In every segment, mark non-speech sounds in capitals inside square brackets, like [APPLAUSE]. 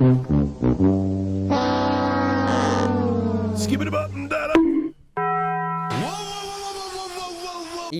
І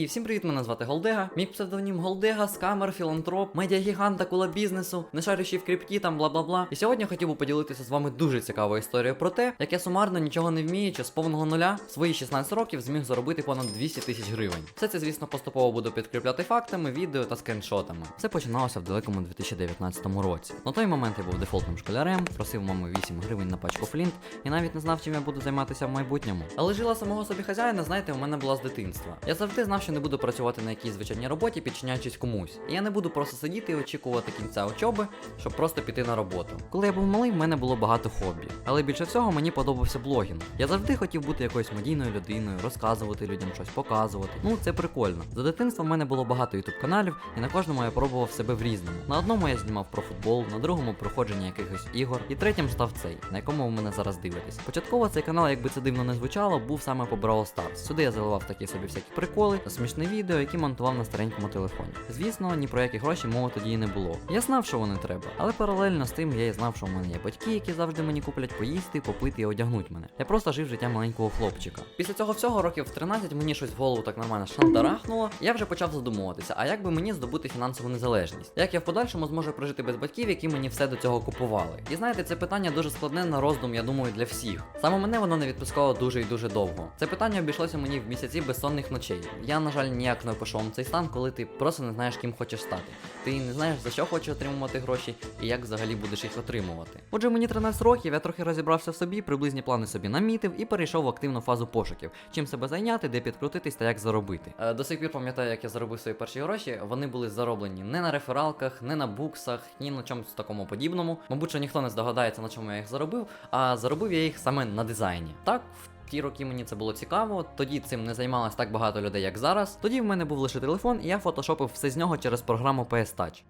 всім привіт, мене звати Голдега. Мій псевдонім Голдега, скамер, філантроп, медіагігант, акула бізнесу, не шарющий в крипті, там бла бла бла. І сьогодні хотів би поділитися з вами дуже цікавою історією про те, як я сумарно нічого не вміючи з повного нуля в свої 16 років зміг заробити понад 200 тисяч гривень. Все це, звісно, поступово буду підкріпляти фактами, відео та скріншотами. Все починалося в далекому 2019 році. На той момент я був дефолтним школярем, просив мами 8 гривень на пачку флінт і навіть не знав, чим я буду займатися в майбутньому. Але жила самого собі хазяїна, знаєте, у мене була з дитинства. Я завжди знав, що не буду працювати на якійсь звичайній роботі, підчиняючись комусь. І я не буду просто сидіти і очікувати кінця учоби, щоб просто піти на роботу. Коли я був малий, в мене було багато хобі. Але більше всього мені подобався блогінг. Я завжди хотів бути якоюсь медійною людиною, розказувати людям щось, показувати. Ну, це прикольно. За дитинства в мене було багато ютуб каналів, і на кожному я пробував себе в різному. На одному я знімав про футбол, на другому проходження якихось ігор, і третім став цей, на якому ви мене зараз дивитесь. Початково цей канал, якби це дивно не звучало, був саме по Brawl Stars. Сюди я заливав такі собі всякі приколи та смішні відео, які монтував на старенькому телефоні. Звісно, ні про які гроші мови тоді і не було. Я знав, що вони треба, але паралельно з тим я і знав, що в мене є батьки, які завжди мені куплять поїсти, попити і одягнуть мене. Я просто жив життя маленького хлопчика. Після цього всього років в 13 мені щось в голову так нормально шандарахнуло. Я вже почав задумуватися, а як би мені здобути фінансову незалежність? Як я в подальшому зможу прожити без батьків, які мені все до цього купували? І знаєте, це питання дуже складне на роздум, я думаю, для всіх. Саме мене воно не відпускало дуже і дуже довго. Це питання обійшлося мені в місяці безсонних ночей. Я, на жаль, ніяк не опишу вам цей стан, коли ти просто не знаєш, ким хочеш стати. Ти не знаєш за що хочеш отримувати гроші і як взагалі будеш їх отримувати. Отже, мені 13 років, я трохи розібрався в собі, приблизні плани собі намітив і перейшов в активну фазу пошуків, чим себе зайняти, де підкрутитись та як заробити. Е, до сих пір пам'ятаю, як я заробив свої перші гроші. Вони були зароблені не на рефералках, не на буксах, ні на чомусь такому подібному. Мабуть, що ніхто не здогадається, на чому я їх заробив, а заробив я їх саме на дизайні. Так, в ті роки мені це було цікаво, тоді цим не займалось так багато людей, як зараз. Тоді в мене був лише телефон, і я фотошопив все з нього через програму PS Touch.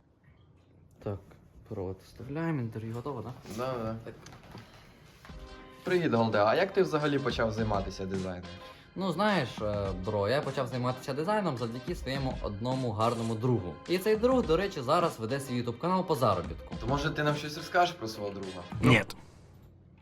Так, провод вставляємо, інтерв'ю готово, так? Да, да. Привіт, Голде. А як ти взагалі почав займатися дизайном? Ну знаєш, е, бро, я почав займатися дизайном завдяки своєму одному гарному другу. І цей друг, до речі, зараз веде свій ютуб канал по заробітку. То може ти нам щось розкажеш про свого друга? Нет.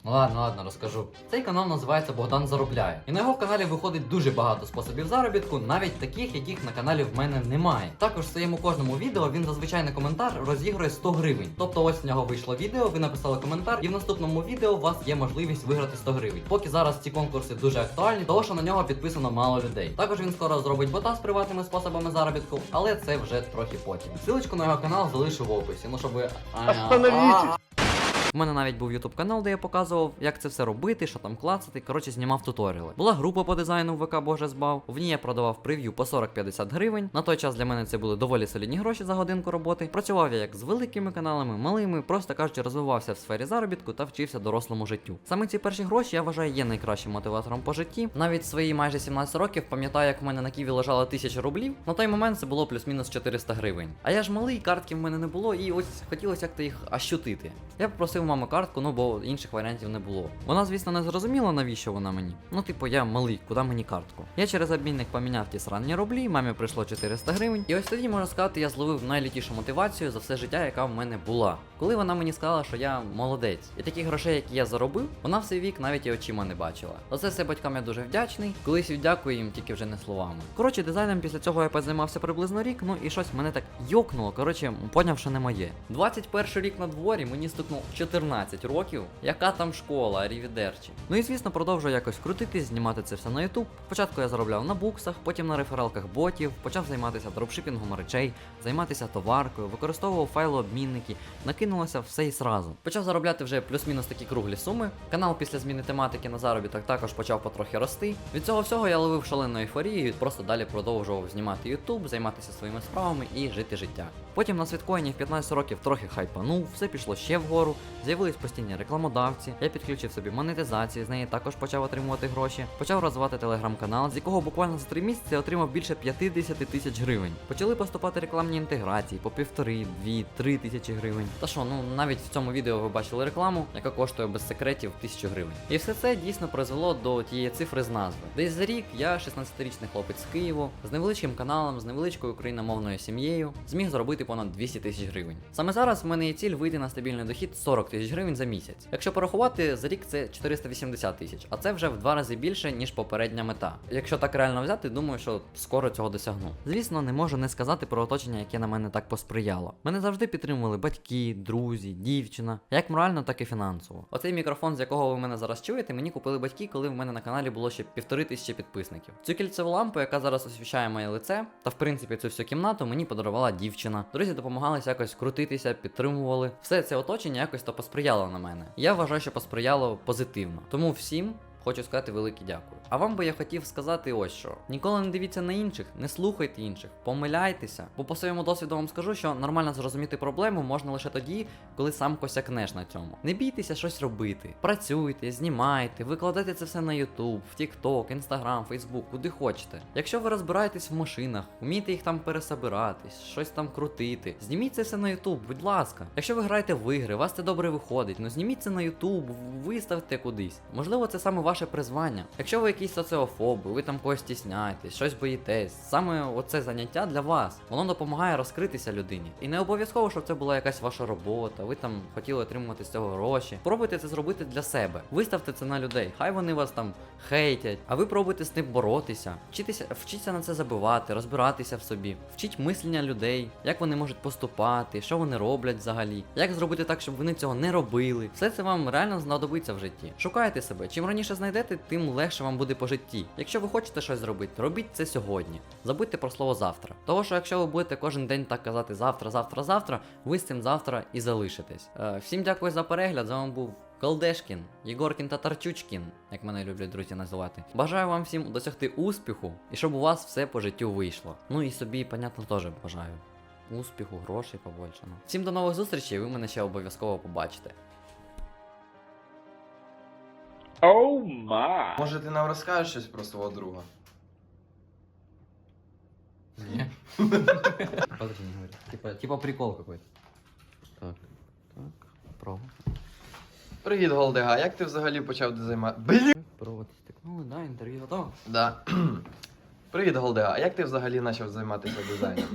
Ну ладно, ладно, розкажу. Цей канал називається Богдан Заробляє. І на його каналі виходить дуже багато способів заробітку, навіть таких, яких на каналі в мене немає. Також в своєму кожному відео він зазвичай на коментар розігрує 100 гривень. Тобто ось в нього вийшло відео, ви написали коментар, і в наступному відео у вас є можливість виграти 100 гривень. Поки зараз ці конкурси дуже актуальні, тому що на нього підписано мало людей. Також він скоро зробить бота з приватними способами заробітку, але це вже трохи потім. Силочку на його канал залишу в описі. Ну щоб ви. У мене навіть був ютуб канал, де я показував, як це все робити, що там клацати. Коротше, знімав туторіали. Була група по дизайну ВК Боже збав. В ній я продавав прев'ю по 40-50 гривень. На той час для мене це були доволі солідні гроші за годинку роботи. Працював я як з великими каналами, малими, просто кажучи, розвивався в сфері заробітку та вчився дорослому життю. Саме ці перші гроші я вважаю є найкращим мотиватором по житті. Навіть свої майже 17 років пам'ятаю, як в мене на ківі лежало 1000 рублів. На той момент це було плюс-мінус 400 гривень. А я ж малий, картки в мене не було, і ось хотілося як-то їх ощутити. Я попросив маму картку, ну бо інших варіантів не було. Вона, звісно, не зрозуміла, навіщо вона мені. Ну, типу, я малий, куди мені картку? Я через обмінник поміняв ті срані рублі, мамі прийшло 400 гривень. І ось тоді, можна сказати, я зловив найлітішу мотивацію за все життя, яка в мене була. Коли вона мені сказала, що я молодець, і таких грошей, які я заробив, вона в свій вік навіть і очима не бачила. За це все батькам я дуже вдячний. Колись віддякую їм тільки вже не словами. Коротше, дизайном після цього я позаймався приблизно рік, ну і щось мене так йокнуло. Коротше, поняв, що не моє. 21 рік на дворі мені стукнув 14 років. Яка там школа, арівідерчі. Ну і звісно, продовжую якось крутитись, знімати це все на YouTube. Спочатку я заробляв на буксах, потім на рефералках ботів, почав займатися дропшипінгом речей, займатися товаркою, використовував файлообмінники, накинулося все і сразу. Почав заробляти вже плюс-мінус такі круглі суми. Канал після зміни тематики на заробіток також почав потрохи рости. Від цього всього я ловив шалену ейфорію і просто далі продовжував знімати YouTube, займатися своїми справами і жити життя. Потім на святкоїні в 15 років трохи хайпанув, все пішло ще вгору, з'явились постійні рекламодавці. Я підключив собі монетизацію, з неї також почав отримувати гроші. Почав розвивати телеграм-канал, з якого буквально за 3 місяці отримав більше 50 тисяч гривень. Почали поступати рекламні інтеграції по півтори, дві, три тисячі гривень. Та що, ну навіть в цьому відео ви бачили рекламу, яка коштує без секретів тисячу гривень. І все це дійсно призвело до тієї цифри з назви. Десь за рік я, 16-річний хлопець з Києву, з невеличким каналом, з невеличкою україномовною сім'єю, зміг заробити понад 200 тисяч гривень. Саме зараз в мене є ціль вийти на стабільний дохід 40 тисяч гривень за місяць. Якщо порахувати, за рік це 480 тисяч, а це вже в два рази більше, ніж попередня мета. Якщо так реально взяти, думаю, що скоро цього досягну. Звісно, не можу не сказати про оточення, яке на мене так посприяло. Мене завжди підтримували батьки, друзі, дівчина, як морально, так і фінансово. Оцей мікрофон, з якого ви мене зараз чуєте, мені купили батьки, коли в мене на каналі було ще півтори тисячі підписників. Цю кільцеву лампу, яка зараз освіщає моє лице, та в принципі цю всю кімнату мені подарувала дівчина. Друзі допомагалися якось крутитися, підтримували. Все це оточення якось то посприяло на мене. Я вважаю, що посприяло позитивно. Тому всім. Хочу сказати велике дякую. А вам би я хотів сказати ось що: ніколи не дивіться на інших, не слухайте інших, помиляйтеся. Бо по своєму досвіду вам скажу, що нормально зрозуміти проблему можна лише тоді, коли сам косякнеш на цьому. Не бійтеся щось робити. Працюйте, знімайте, викладайте це все на YouTube, в TikTok, Instagram, Facebook, куди хочете. Якщо ви розбираєтесь в машинах, вмієте їх там пересобиратись, щось там крутити, зніміть це все на YouTube, будь ласка. Якщо ви граєте в ігри, вас це добре виходить, ну зніміть це на YouTube, виставте кудись. Можливо, це саме ваше призвання. Якщо ви якісь соціофоби, ви там когось стісняєтесь, щось боїтесь, саме оце заняття для вас. Воно допомагає розкритися людині. І не обов'язково, щоб це була якась ваша робота, ви там хотіли отримувати з цього гроші. Пробуйте це зробити для себе. Виставте це на людей. Хай вони вас там хейтять, а ви пробуйте з ним боротися. Вчитися, вчіться на це забивати, розбиратися в собі. Вчіть мислення людей, як вони можуть поступати, що вони роблять взагалі, як зробити так, щоб вони цього не робили. Все це вам реально знадобиться в житті. Шукайте себе. Чим раніше знайдете, тим легше вам буде по житті. Якщо ви хочете щось зробити, робіть це сьогодні. Забудьте про слово завтра. Того, що якщо ви будете кожен день так казати завтра, завтра, завтра, ви з цим завтра і залишитесь. Е, всім дякую за перегляд. З вами був Колдешкін, Єгоркін та Тарчучкін, як мене люблять друзі називати. Бажаю вам всім досягти успіху і щоб у вас все по життю вийшло. Ну і собі, понятно, теж бажаю. Успіху, грошей побольше. Ну. Всім до нових зустрічей, ви мене ще обов'язково побачите. Oh my. Може ти нам розкажеш щось про свого друга? Ні. Подожди, не говори. Типа, типа прикол какой-то. Так, так, провод. Привіт, Голдега, як ти взагалі почав займатися? Блін! Провод стикнули, да, інтерв'ю готово. Да. [CLEARS THROAT] Привіт, Голдега, а як ти взагалі почав займатися дизайном?